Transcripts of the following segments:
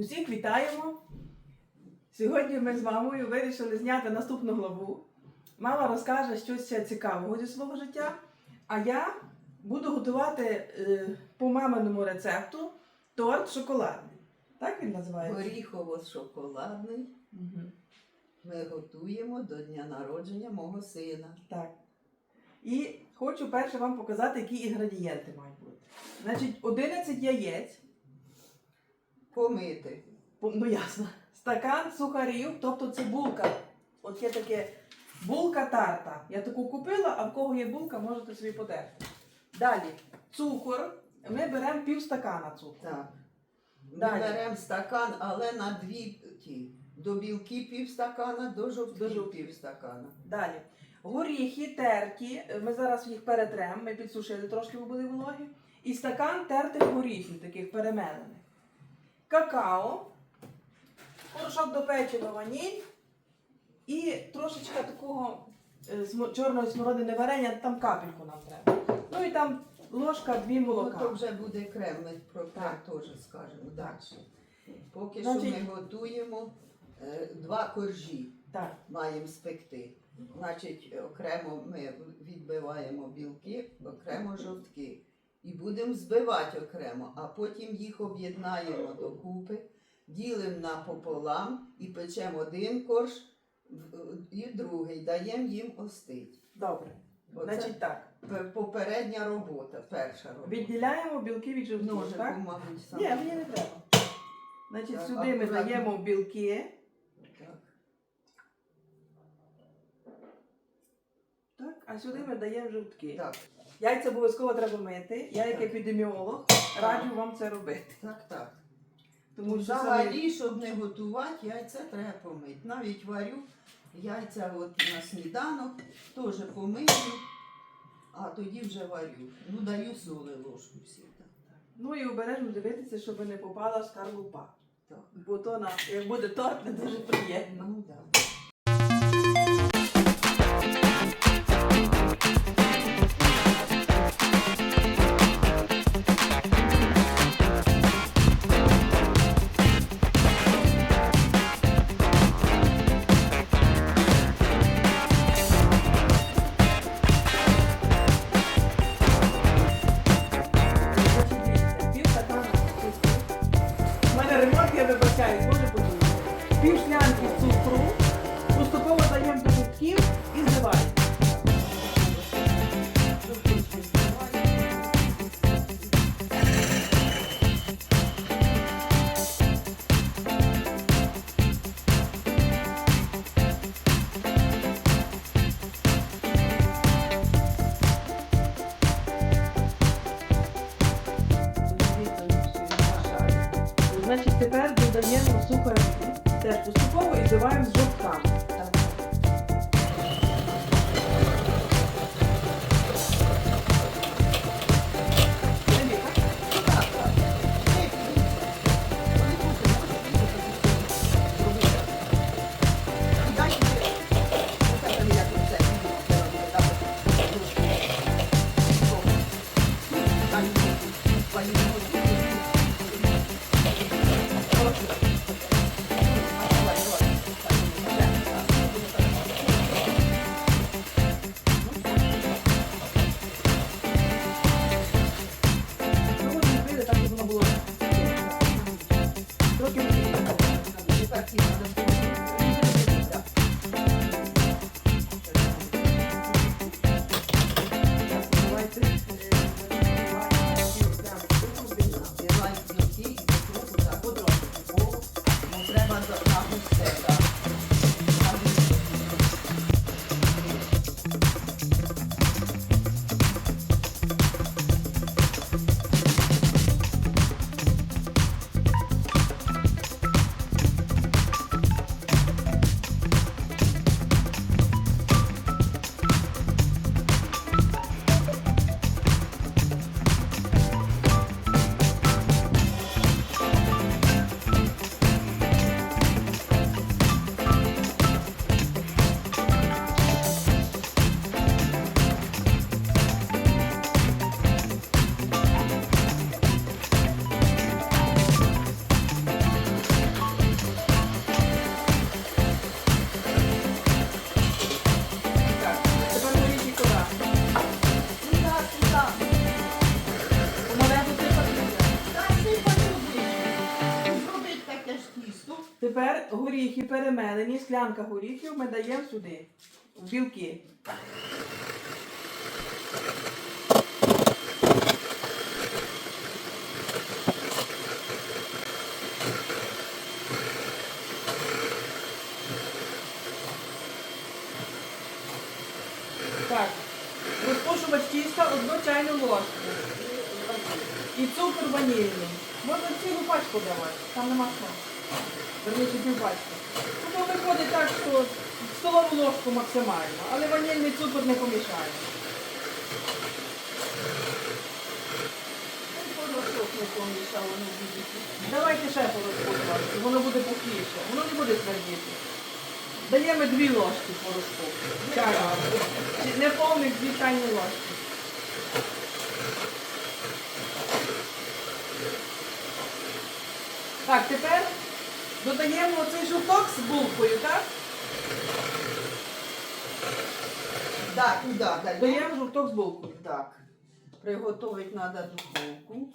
Усіх вітаємо. Сьогодні ми з мамою вирішили зняти наступну главу. Мама розкаже щось ще цікавого зі свого життя, а я буду готувати е, по маминому рецепту торт шоколадний. Так він називається? Горіхово-шоколадний Мгм. ми готуємо до дня народження мого сина. Так. І хочу перше вам показати, які інгредієнти мають бути. Значить, 11 яєць, Помити. Ну ясно, стакан сухарів, тобто це булка. От є таке булка тарта. Я таку купила, а в кого є булка, можете собі потерти. Далі, цукор. Ми беремо пів стакана цукру. Так. Ми Далі. беремо стакан, але на дві ті. До білки пів стакана, до До жовтків жовтків. пів стакана. Далі. Горіхи терті. Ми зараз їх перетремо, ми підсушили трошки, бо були вологі. І стакан тертих горіхів, таких перемелених. Какао, порошок до печива ваніль і трошечка такого е, чорної смородини варення, там капельку нам треба. Ну і там ложка дві Ну, то вже буде крем, ми про крем теж скажемо далі. Поки Значить- що ми готуємо е, два коржі. Так, маємо спекти. Значить, окремо ми відбиваємо білки, окремо жовтки. І будемо збивати окремо, а потім їх об'єднаємо докупи, ділимо напополам і печемо один корж і другий, даємо їм остити. добре. Оце Значить так. попередня робота, перша робота. Відділяємо білки від жовтків, так? Мабуть, саме. Ні, мені не треба. Значить, Так, сюди ми акуратно. даємо білки. Так. Так, а сюди ми даємо жовтки. Так, Яйця обов'язково треба мити. Я як епідеміолог раджу вам це робити. так, так. Тому що самі... Взагалі, щоб не готувати, яйця треба помити. Навіть варю яйця от на сніданок, теж помию, а тоді вже варю. Ну, даю соли ложку всі. Ну і обережно дивитися, щоб не попала скарлупа. Так. Бо то на як буде торт, не дуже приємно. Ну, да. Obrigada. Тепер горіхи перемелені, склянка горіхів ми даємо сюди, в білки. Так, тіста одну чайну ложку. І цукор ванільний. Можна цілу пачку давати, там нема смаку. Верніше півпачки. Ну, то виходить так, що столову ложку максимально, але ванільний цукор не помішає. Буде. Давайте ще порозпушувати, воно буде пухліше, воно не буде смердіти. Даємо дві ложки порошку. Не повних дві чайні ложки. Так, тепер додаємо оцей жовток з булкою, так? Так, туди даємо. Даємо жовток з булкою. Так. Приготувати треба духовку.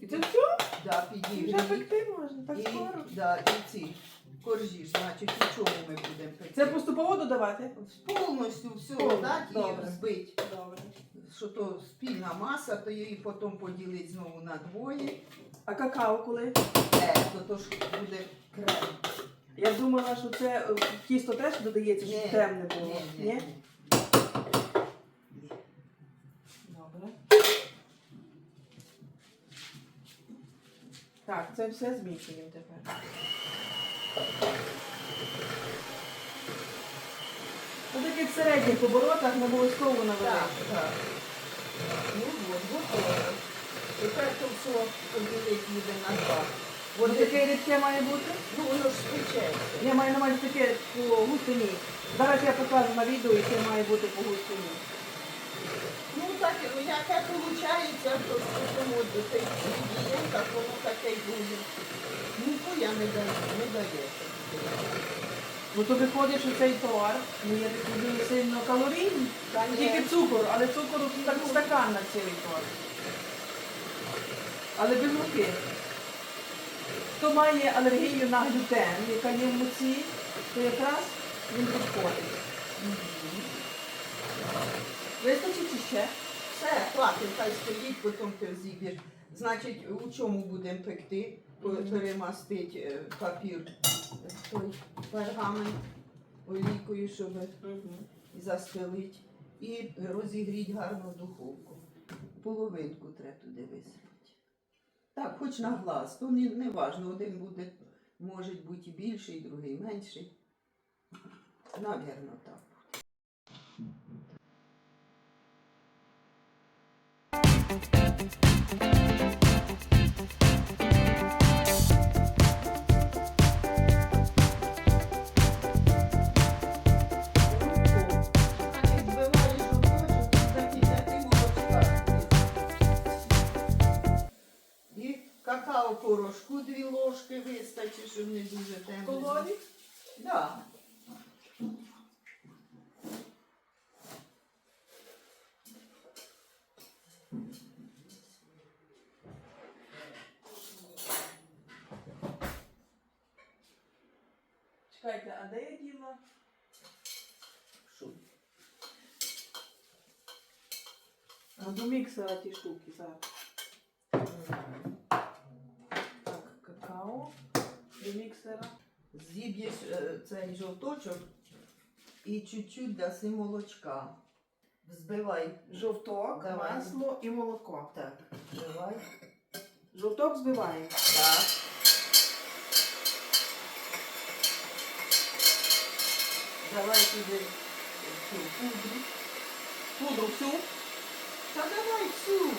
І це все? Да, Вже підігріти. пекти можна, так І, скоро. да, і ці коржі, значить, у чому ми будемо пекти? Це поступово додавати? повністю все Повністю, дати і збити. Добре. Що то спільна маса, то її потім поділити знову на двоє. А какао коли? Е, то, то ж буде крем. Я думала, що це е, тісто теж додається, щоб Ні, темне було. Ні, ні, ні. Добре. Так, це все змішуємо тепер. У таких середніх оборотах не обов'язково на Так, великих. так. Ну от, готово. Тепер то все поділити буде на два. Ось таке рідке має бути. Ну воно ж спечеться. Я маю на увазі таке по густині. Зараз я покажу на відео, яке має бути по густині. Ну так, ну, яке виходить, то тому до тих інгредієнтах, воно таке й буде. Муку я не даю, не дається. Ну то виходить, що цей товар не є такий дуже сильно калорійний. Та ні. Тільки цукор, але цукору так стакан на цілий товар. Але без муки. Хто має алергію на глютен, яка є в муці, то якраз він підходить. Вистачить чи ще? Все, хватить, хай стоїть, потім ти зіб'єш. Значить, у чому будемо пекти? Перемастить е, папір, той пергамент олійкою, щоб і застелить. І розігріть гарно духовку. Половинку треба туди висипати. Так, хоч на глаз, то не, не важно, один буде, може бути і більший, другий менший. Навірно, так. І какао порошку дві ложки вистачить, щоб не дуже темно. Колорі? Да. Чекайте, а де я діла? А до міксера ті штуки зараз. Так, какао до міксера. Зіб'єш е, цей жовточок і чуть-чуть даси молочка. Взбивай. Жовток, Давай. масло і молоко. Так, взбивай. Жовток збиваємо. Так. Давай туди цю пудру. Пудру всю. Та давай всю.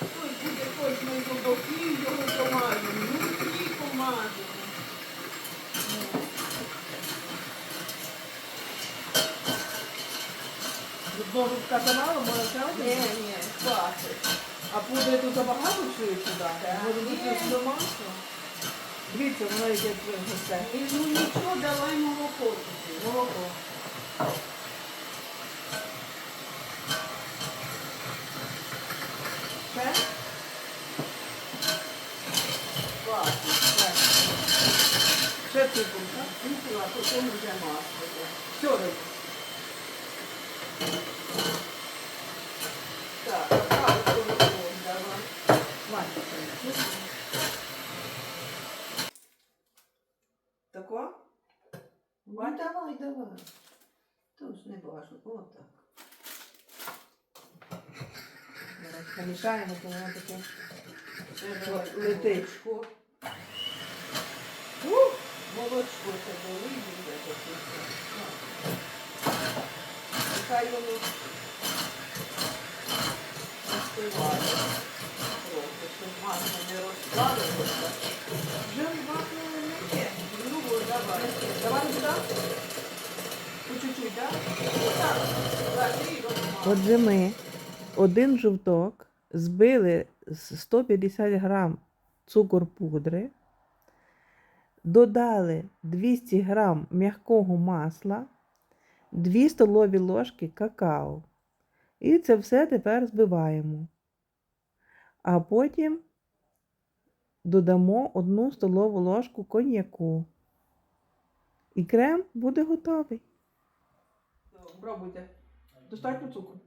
Той буде кожної зубоків його помажемо. І помажемо. Одного жовтка замало, може ще Ні, ні, хватить. А пудри тут забагато всю сюди? Може бути Ні. до масла? Дивіться, воно яке. І, Ну нічого, давай молоко. Молоко. Ще? Хватить. Ще. цукру, так? Цукру, а потім вже масло. Все робимо. Так, порошок давай. Ваня, Тако? Ну, давай, давай. Тож не. Отак. Зараз Помішаємо, то воно таке. Летить. Молочко. Долий буде таке. Нехай воно остиває трохи, щоб масло не розплавилося. Вже вахнуло не є. Ну, давай. Давай сюди. По чуть-чуть, так? Так. Отже, ми один жовток збили з 150 грам цукор пудри, додали 200 грам м'якого масла, 2 столові ложки какао. І це все тепер збиваємо. А потім додамо 1 столову ложку коньяку. І крем буде готовий. Пробуйте. Достатньо цукру.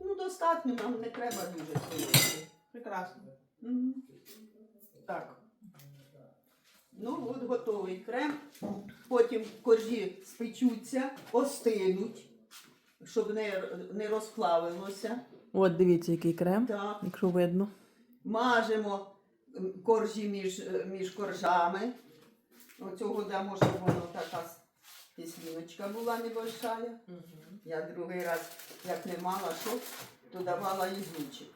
Ну, достатньо, нам не треба дуже. Прекрасно. Мгм. Так. Ну, от готовий крем. Потім коржі спечуться, остинуть, щоб не, не розплавилося. От дивіться, який крем, Так. якщо видно. Мажемо коржі між, між коржами. Оцього дамо, щоб воно така кислиночка була небольшая. Я другий раз, як не мала що, то давала ізючик.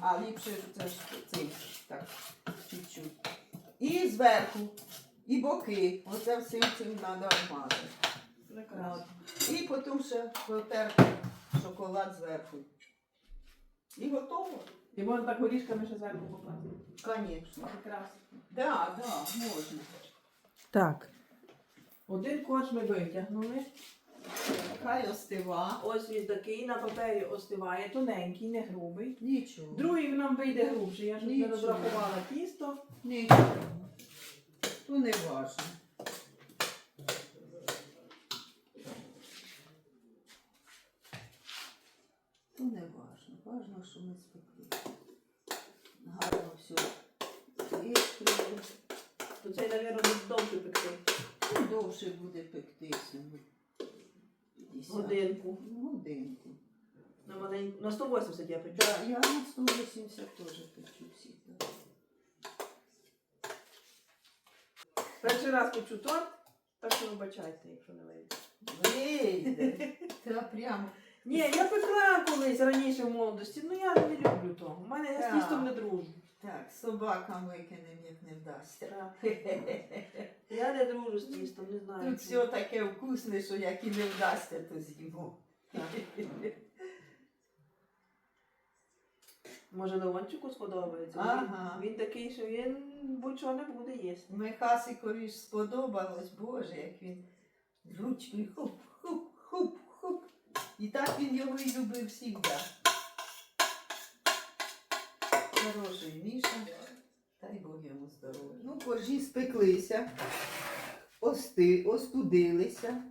А ліпше це ж цим, так, чуть-чуть. І зверху, і боки. Оце всім цим треба обмазати. От. І потім ще протерти шоколад зверху. І готово. І можна так горішками ще зверху покласти. Звісно. Прекрасно. Так, так, можна. Так, Один корж ми витягнули. Хай остива. Ось він такий на папері остиває, тоненький, не грубий. Нічого. Другий нам вийде грубший. Я ж не Нічого. розрахувала тісто. Нічого. То не важно. То не важно. Важно, що ми спекли. Гарно все вискрили. То цей, мабуть, довше пекти. Ну, довше буде пектися. ну, 50. Годинку. Ну, Годинку. На маленьку. На 180 я печу. Да, я на 180 теж печу всі. так. Перший раз печу торт, так що вибачайте, якщо не вийде. Вийде. Та прямо. Ні, я пекла колись раніше в молодості, ну я не люблю того. У мене я з Так. тістом не дружу. Так, собакам викинемо, як не вдасться. Я не дружу з тістом, не знаю. Тут все таке вкусне, що як і не вдасться, то з'їмо. Може, Леончику сподобається. Ага. Він, такий, що він будь-що не буде їсти. Михасикові ж сподобалось, Боже, як він ручкою хуп-хуп-хуп-хуп. І так він його і любив завжди. Хороший Міша. Дай Бог йому здоров'я. Ну, коржі спеклися, ости, остудилися.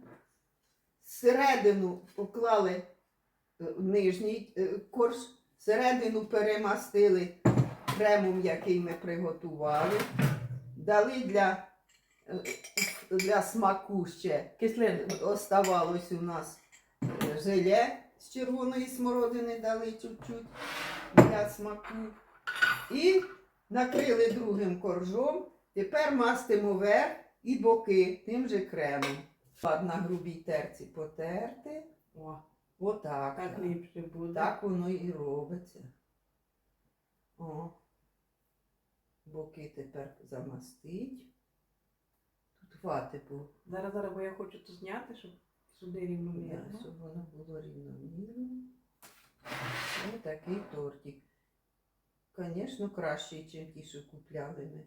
Всередину поклали е, нижній е, корж, всередину перемастили кремом, який ми приготували. Дали для, е, для смаку ще. Кислинку. Оставалось у нас желе з червоної смородини дали чуть-чуть для смаку. І накрили другим коржом. Тепер мастимо верх і боки тим же кремом. На грубій терці потерти. О, Отак. так ліпше буде. Так воно і робиться. О. Боки тепер замастить. Тут хвати по Зараз, зараз, бо я хочу то зняти, щоб сюди рівномірно. Да, щоб воно було рівномірно. Ось такий тортик. Звісно, краще, ніж ті, що купляли ми.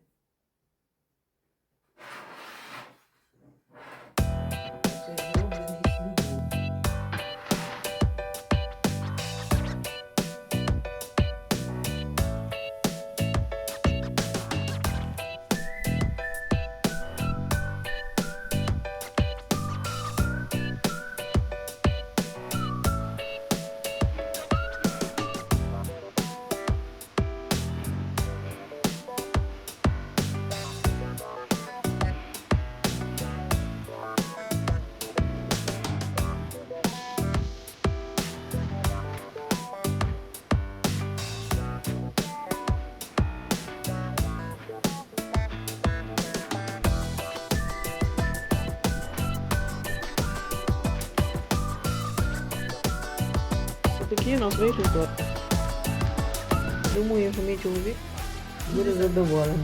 У на своїх торт. Думаю, що мій чоловік буде задоволений.